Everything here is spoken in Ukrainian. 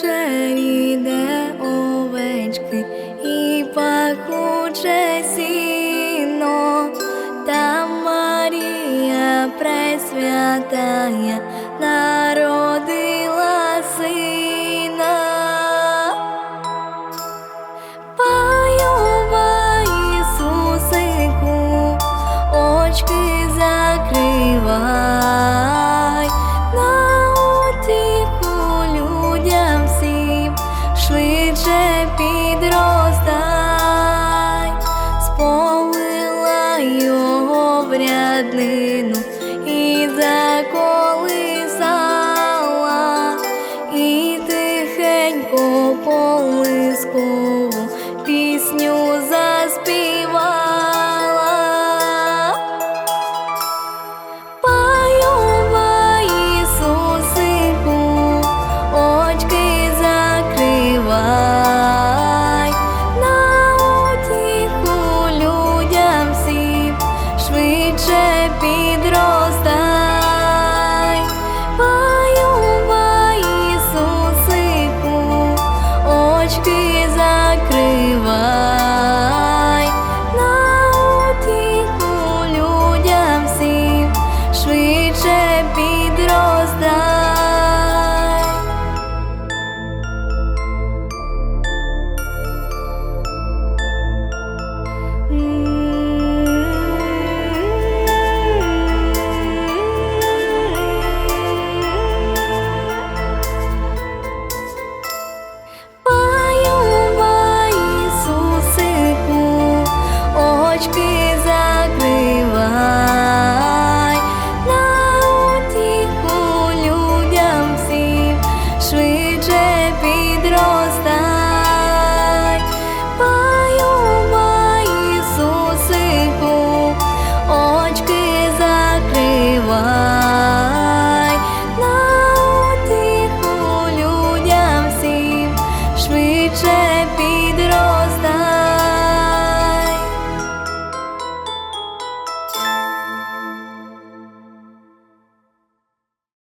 жеріде овечки і пахуче сіно, та Марія пресвятая народи. днину і заколисала, і тихенько поли.